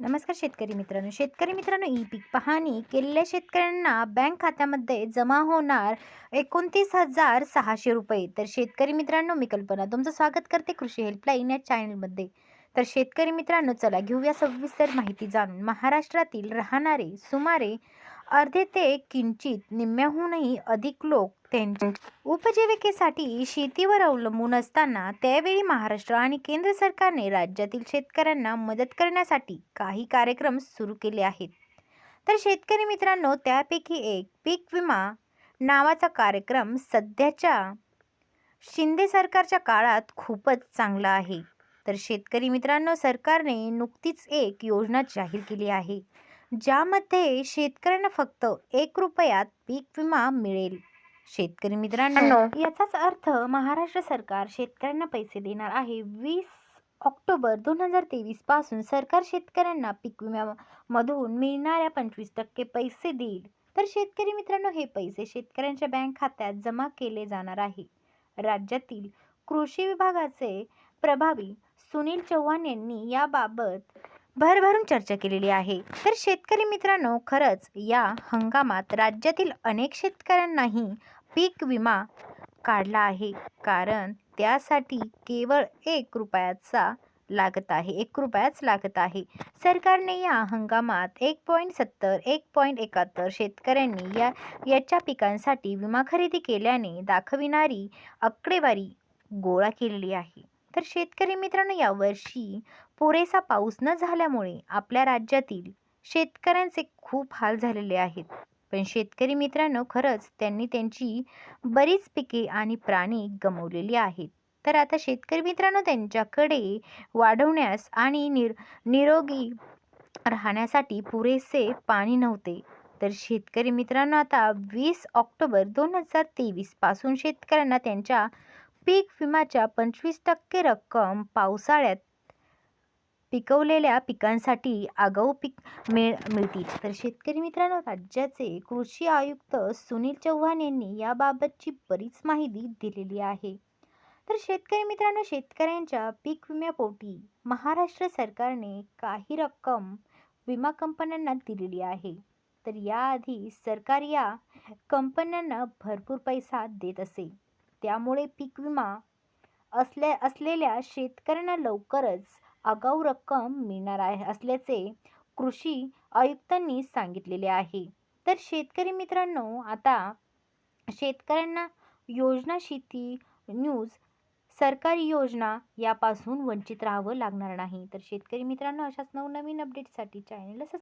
नमस्कार शेतकरी मित्रांनो. शेतकरी मित्रांनो ई पीक पाहणी केलेल्या शेतकऱ्यांना बँक खात्यामध्ये जमा होणार एकोणतीस हजार सहाशे रुपये. तर शेतकरी मित्रांनो मी कल्पना तुमचं स्वागत करते कृषी हेल्पलाईन या चॅनलमध्ये. तर शेतकरी मित्रांनो चला घेऊया सविस्तर माहिती जाणून. महाराष्ट्रातील राहणारे सुमारे अर्धे ते किंचित निम्म्याहूनही अधिक लोक त्यांच्या उपजीविकेसाठी शेतीवर अवलंबून असताना त्यावेळी महाराष्ट्र आणि केंद्र सरकारने राज्यातील शेतकऱ्यांना मदत करण्यासाठी काही कार्यक्रम सुरू केले आहेत. तर शेतकरी मित्रांनो त्यापैकी एक पीक विमा नावाचा कार्यक्रम सध्याच्या शिंदे सरकारच्या काळात खूपच चांगला आहे. तर शेतकरी मित्रांनो सरकारने नुकतीच एक योजना जाहीर केली आहे. ज्यामध्ये शेतकऱ्यांना फक्त एक रुपयात पीक विमा मिळेल. शेतकरी मित्रांनो याचाच अर्थ महाराष्ट्र सरकार शेतकऱ्यांना पैसे देणार आहे. वीस ऑक्टोबर दोन हजार तेवीसपासून सरकार शेतकऱ्यांना पीक विम्यामधून मिळणाऱ्या पंचवीस टक्के पैसे देईल. तर शेतकरी मित्रांनो हे पैसे शेतकऱ्यांच्या बँक खात्यात जमा केले जाणार आहे. राज्यातील कृषी विभागाचे प्रभावी सुनील चव्हाण यांनी याबाबत भरभरून चर्चा केलेली आहे. तर शेतकरी मित्रांनो खरंच या हंगामात राज्यातील अनेक शेतकऱ्यांनाही पीक विमा काढला आहे. कारण त्यासाठी केवळ एक रुपयाचा लागत आहे एक रुपयाच लागत आहे. सरकारने या हंगामात एक पॉईंट सत्तर एक पॉईंट एकाहत्तर शेतकऱ्यांनी या याच्या पिकांसाठी विमा खरेदी केल्याने दाखविणारी आकडेवारी गोळा केलेली आहे. तर शेतकरी मित्रांनो यावर्षी पुरेसा पाऊस न झाल्यामुळे आपल्या राज्यातील शेतकऱ्यांचे खूप हाल झालेले आहेत. पण शेतकरी मित्रांनो खरंच त्यांनी त्यांची बरीच पिके आणि प्राणी गमावलेली आहेत. तर आता शेतकरी मित्रांनो त्यांच्याकडे वाढवण्यास आणि निर निरोगी राहण्यासाठी पुरेसे पाणी नव्हते. तर शेतकरी मित्रांनो आता वीस ऑक्टोबर दोन हजार तेवीसपासून शेतकऱ्यांना त्यांच्या पीक विम्याच्या पंचवीस टक्के रक्कम पावसाळ्यात पिकवलेल्या पिकांसाठी आगाऊ पीक मिळ मिळतील. तर शेतकरी मित्रांनो राज्याचे कृषी आयुक्त सुनील चव्हाण यांनी याबाबतची बरीच माहिती दिलेली आहे. तर शेतकरी मित्रांनो शेतकऱ्यांच्या पीक विम्यापोटी महाराष्ट्र सरकारने काही रक्कम विमा कंपन्यांना दिलेली आहे. तर याआधी सरकार या कंपन्यांना भरपूर पैसा देत असे. त्यामुळे पीक विमा असल्या असलेल्या शेतकऱ्यांना लवकरच आगाऊ रक्कम मिळणार आहे असल्याचे कृषी आयुक्तांनी सांगितलेले आहे. तर शेतकरी मित्रांनो आता शेतकऱ्यांना योजना शेती न्यूज सरकारी योजना यापासून वंचित राहावं लागणार नाही. तर शेतकरी मित्रांनो अशाच नवनवीन अपडेटसाठी चॅनलला